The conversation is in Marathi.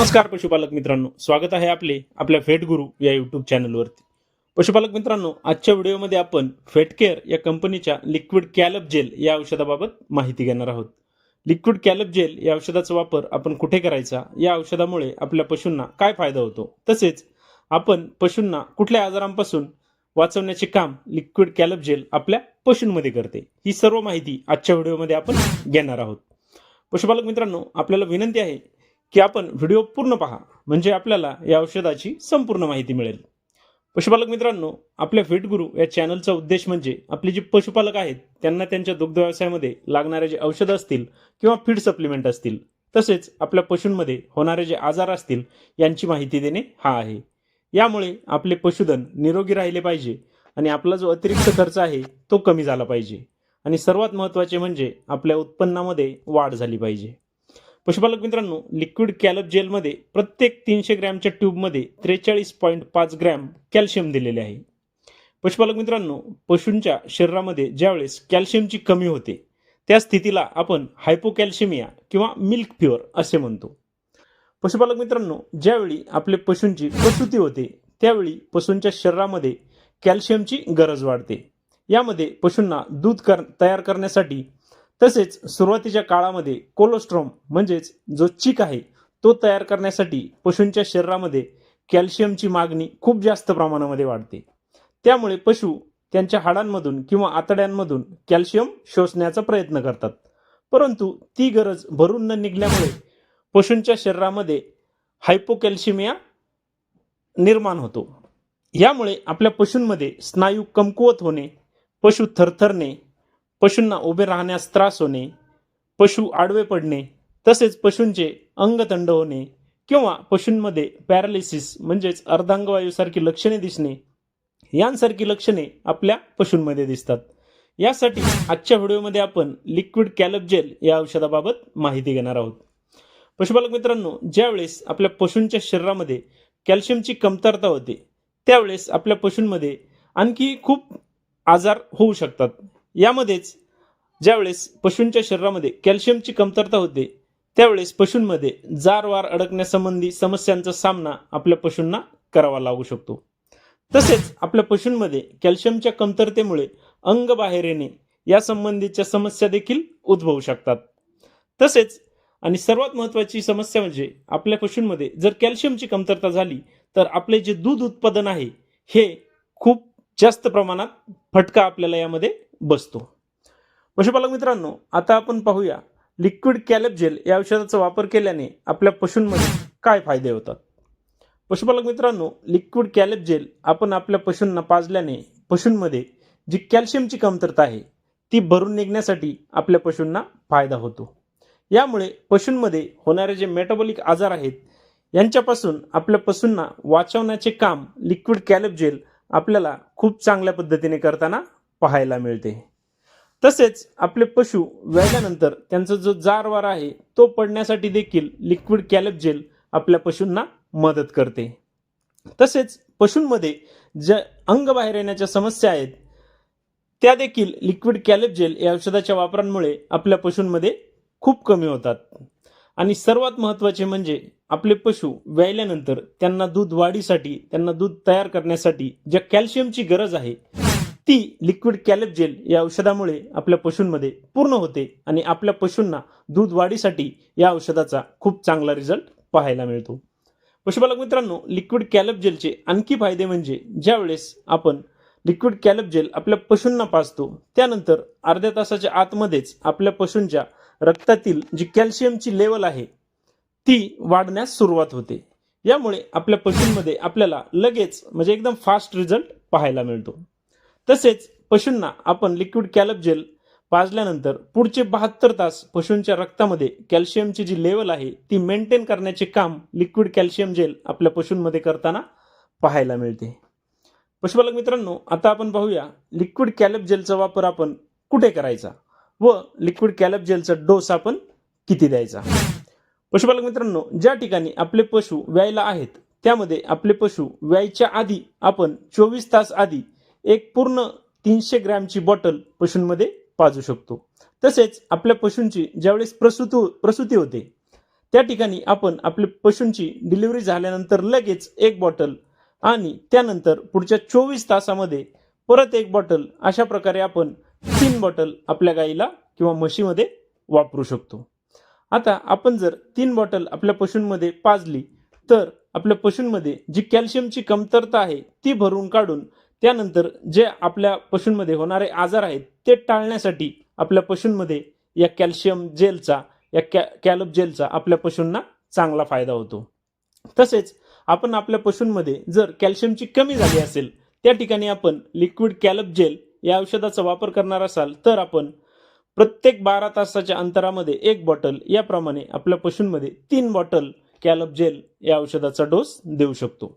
नमस्कार पशुपालक मित्रांनो. स्वागत आहे आपले आपल्या फेट गुरु या यूट्यूब चॅनलवरती पशुपालक मित्रांनो आजच्या व्हिडिओमध्ये आपण फेटकेअर या कंपनीच्या लिक्विड कॅलप जेल या औषधाबाबत माहिती घेणार आहोत. लिक्विड कॅलप जेल या औषधाचा वापर आपण कुठे करायचा या औषधामुळे आपल्या पशूंना काय फायदा होतो? तसेच आपण पशूंना कुठल्या आजारांपासून वाचवण्याचे काम लिक्विड कॅलप जेल आपल्या पशूंमध्ये करते ही सर्व माहिती आजच्या व्हिडिओमध्ये आपण घेणार आहोत. पशुपालक मित्रांनो आपल्याला विनंती आहे की आपण व्हिडिओ पूर्ण पहा म्हणजे आपल्याला या औषधाची संपूर्ण माहिती मिळेल. पशुपालक मित्रांनो आपल्या फिटगुरू या चॅनलचा उद्देश म्हणजे आपले जे पशुपालक आहेत त्यांना त्यांच्या दुग्ध व्यवसायामध्ये लागणारे जे औषधं असतील किंवा फीड सप्लिमेंट असतील तसेच आपल्या पशूंमध्ये होणारे जे आजार असतील यांची माहिती देणे हा आहे. यामुळे आपले पशुधन निरोगी राहिले पाहिजे आणि आपला जो अतिरिक्त खर्च आहे तो कमी झाला पाहिजे. आणि सर्वात महत्त्वाचे म्हणजे आपल्या उत्पन्नामध्ये वाढ झाली पाहिजे. पशुपालक मित्रांनो लिक्विड कॅलप जेलमध्ये प्रत्येक तीनशे ग्रॅमच्या ट्यूबमध्ये त्रेचाळीस पॉईंट पाच ग्रॅम कॅल्शियम दिलेले आहे. पशुपालक मित्रांनो पशूंच्या शरीरामध्ये ज्यावेळेस कॅल्शियमची कमी होते त्या स्थितीला आपण हायपोकॅल्शिमिया किंवा मिल्क फिवर असे म्हणतो. पशुपालक मित्रांनो ज्यावेळी आपले पशूंची प्रसूती होते त्यावेळी पशूंच्या शरीरामध्ये कॅल्शियमची गरज वाढते. यामध्ये पशूंना दूध कर तयार करण्यासाठी तसेच सुरुवातीच्या काळामध्ये कोलोस्ट्रॉम म्हणजेच जो चीक आहे तो तयार करण्यासाठी पशूंच्या शरीरामध्ये कॅल्शियमची मागणी खूप जास्त प्रमाणामध्ये वाढते. त्यामुळे पशु त्यांच्या हाडांमधून किंवा आतड्यांमधून कॅल्शियम शोषण्याचा प्रयत्न करतात. परंतु ती गरज भरून न निघल्यामुळे पशूंच्या शरीरामध्ये हायपोकॅल्शिमिया निर्माण होतो. यामुळे आपल्या पशूंमध्ये स्नायू कमकुवत होणे पशु थरथरणे पशूंना उभे राहण्यास त्रास होणे पशु आडवे पडणे तसेच पशूंचे अंगथंड होणे किंवा पशूंमध्ये पॅरालिसिस म्हणजेच अर्धांगवायूसारखी लक्षणे दिसणे यांसारखी लक्षणे आपल्या पशूंमध्ये दिसतात. यासाठी आजच्या व्हिडिओमध्ये आपण लिक्विड कॅलप जेल या औषधाबाबत माहिती घेणार आहोत. पशुपालक मित्रांनो ज्यावेळेस आपल्या पशूंच्या शरीरामध्ये कॅल्शियमची कमतरता होते त्यावेळेस आपल्या पशूंमध्ये आणखी खूप आजार होऊ शकतात. यामध्येच ज्यावेळेस पशूंच्या शरीरामध्ये कॅल्शियमची कमतरता होते त्यावेळेस पशूंमध्ये जारवार अडकण्यासंबंधी समस्यांचा सामना आपल्या पशूंना करावा लागू शकतो. तसेच आपल्या पशूंमध्ये कॅल्शियमच्या कमतरतेमुळे अंग बाहेर येणे या संबंधीच्या समस्या देखील उद्भवू शकतात. तसेच आणि सर्वात महत्त्वाची समस्या म्हणजे आपल्या पशूंमध्ये जर कॅल्शियमची कमतरता झाली तर आपले जे दूध उत्पादन आहे हे खूप जास्त प्रमाणात फटका आपल्याला यामध्ये बसतो. पशुपालक मित्रांनो आता आपण पाहूया लिक्विड कॅलप जेल या औषधाचा वापर केल्याने आपल्या पशूंमध्ये काय फायदे होतात. पशुपालक मित्रांनो लिक्विड कॅलप जेल आपण आपल्या पशूंना पाजल्याने पशूंमध्ये जी कॅल्शियमची कमतरता आहे ती भरून निघण्यासाठी आपल्या पशूंना फायदा होतो. यामुळे पशूंमध्ये होणारे जे मेटाबॉलिक आजार आहेत यांच्यापासून आपल्या पशूंना वाचवण्याचे काम लिक्विड कॅलप जेल आपल्याला खूप चांगल्या पद्धतीने करताना पाहायला मिळते. तसेच आपले पशु वेळल्यानंतर त्यांचा जो जारवार आहे तो पडण्यासाठी देखील लिक्विड कॅलेप जेल आपल्या पशूंना मदत करते. तसेच पशूंमध्ये ज्या अंग बाहेर येण्याच्या समस्या आहेत त्या देखील लिक्विड कॅलेप जेल या औषधाच्या वापरांमुळे आपल्या पशूंमध्ये खूप कमी होतात. आणि सर्वात महत्त्वाचे म्हणजे आपले पशु व्यायल्यानंतर त्यांना दूध वाढीसाठी त्यांना दूध तयार करण्यासाठी ज्या कॅल्शियमची गरज आहे ती लिक्विड कॅलेप जेल या औषधामुळे आपल्या पशूंमध्ये पूर्ण होते आणि आपल्या पशूंना दूध वाढीसाठी या औषधाचा खूप चांगला रिझल्ट पाहायला मिळतो. पशुपालक मित्रांनो लिक्विड कॅलप जेलचे आणखी फायदे म्हणजे ज्यावेळेस आपण लिक्विड कॅलप जेल आपल्या पशूंना पाजतो त्यानंतर अर्ध्या तासाच्या आतमध्येच आपल्या पशूंच्या रक्तातील जी कॅल्शियमची लेवल आहे ती वाढण्यास सुरुवात होते. यामुळे आपल्या पशूंमध्ये आपल्याला लगेच म्हणजे एकदम फास्ट रिझल्ट पाहायला मिळतो. तसेच पशूंना आपण लिक्विड कॅलप जेल पाजल्यानंतर पुढचे बहात्तर तास पशूंच्या रक्तामध्ये कॅल्शियमची जी लेवल आहे ती मेंटेन करण्याचे काम लिक्विड कॅल्शियम जेल आपल्या पशूंमध्ये करताना पाहायला मिळते. पशुपालक मित्रांनो आता आपण पाहूया लिक्विड कॅलप जेलचा वापर आपण कुठे करायचा व लिक्विड कॅलप जेलचा डोस आपण किती द्यायचा. पशुपालक मित्रांनो ज्या ठिकाणी आपले पशु व्यायला आहेत त्यामध्ये आपले पशु व्यायच्या आधी आपण चोवीस तास आधी एक पूर्ण तीनशे ग्रॅमची बॉटल पशूंमध्ये पाजू शकतो. तसेच आपल्या पशूंची ज्यावेळेस प्रसूत प्रसूती होते त्या ठिकाणी आपण आपल्या पशूंची डिलिव्हरी झाल्यानंतर लगेच एक बॉटल आणि त्यानंतर पुढच्या चोवीस तासामध्ये परत एक बॉटल अशा प्रकारे आपण तीन बॉटल आपल्या गाईला किंवा म्हशीमध्ये वापरू शकतो. आता आपण जर तीन बॉटल आपल्या पशूंमध्ये पाजली तर आपल्या पशूंमध्ये जी कॅल्शियमची कमतरता आहे ती भरून काढून त्यानंतर जे आपल्या पशूंमध्ये होणारे आजार आहेत ते टाळण्यासाठी आपल्या पशूंमध्ये या कॅल्शियम जेलचा या कॅ कॅलप जेलचा आपल्या पशूंना चांगला फायदा होतो. तसेच आपण आपल्या पशूंमध्ये जर कॅल्शियमची कमी झाली असेल त्या ठिकाणी आपण लिक्विड कॅलप जेल या औषधाचा वापर करणार असाल तर आपण प्रत्येक बारा तासाच्या अंतरामध्ये एक बॉटल याप्रमाणे आपल्या पशूंमध्ये तीन बॉटल कॅलप जेल या औषधाचा डोस देऊ शकतो.